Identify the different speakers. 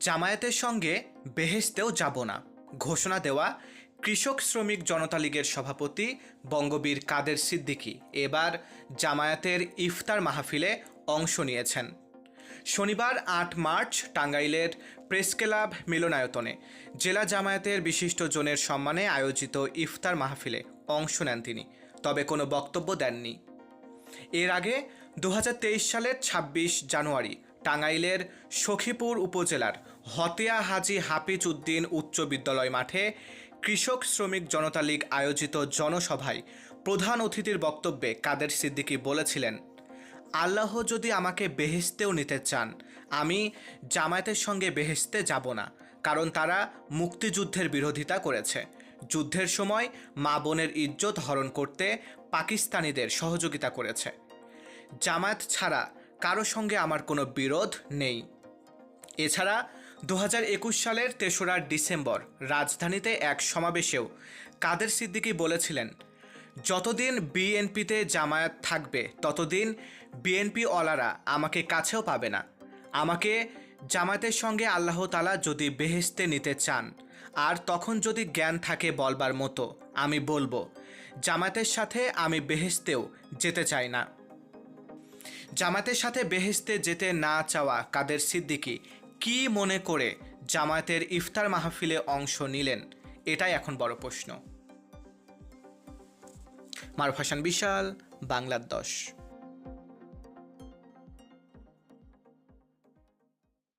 Speaker 1: জামায়াতের সঙ্গে বেহেস্তেও যাব না। ঘোষণা দেওয়া কৃষক শ্রমিক জনতা লীগের সভাপতি বঙ্গবীর কাদের সিদ্দিকী এবার জামায়াতের ইফতার মাহফিলে অংশ নিয়েছেন। শনিবার আট মার্চ টাঙ্গাইলের প্রেস ক্লাব মিলনায়তনে জেলা জামায়াতের বিশিষ্ট জনের সম্মানে আয়োজিত ইফতার মাহফিলে অংশ নেন তিনি, তবে কোনো বক্তব্য দেননি। এর আগে দু হাজার তেইশ সালের ২৬ জানুয়ারি টাঙ্গাইলের সখীপুর উপজেলার হতিয়া হাজি হাফিজ উদ্দিন উচ্চ বিদ্যালয় মাঠে কৃষক শ্রমিক জনতা লীগ আয়োজিত জনসভায় প্রধান অতিথির বক্তব্যে কাদের সিদ্দিকী বলেছিলেন, আল্লাহ যদি আমাকে বেহেস্তেও নিতে চান, আমি জামায়াতের সঙ্গে বেহেস্তে যাব না, কারণ তারা মুক্তিযুদ্ধের বিরোধিতা করেছে। যুদ্ধের সময় মা বোনের ইজ্জত হরণ করতে পাকিস্তানিদের সহযোগিতা করেছে। জামায়াত ছাড়া কারও সঙ্গে আমার কোনো বিরোধ নেই। এছাড়া দু হাজার একুশ সালের তেসরা ডিসেম্বর রাজধানীতে এক সমাবেশেও কাদের সিদ্দিকি বলেছিলেন, যতদিন বিএনপিতে জামায়াত থাকবে, ততদিন বিএনপি অলারা আমাকে কাছেও পাবে না। আমাকে জামায়াতের সঙ্গে আল্লাহ তালা যদি বেহেস্তে নিতে চান, আর তখন যদি জ্ঞান থাকে বলবার মতো, আমি বলব, জামায়াতের সাথে আমি বেহেস্তেও যেতে চাই না। জামায়াতের সাথে বেহেস্তে যেতে না চাওয়া কাদের সিদ্দিকি কি মনে করে জামায়াতের ইফতার মাহফিলে অংশ নিলেন? এটাই এখন বড় প্রশ্ন। মারুফ হাসান বিশাল, বাংলার দশ।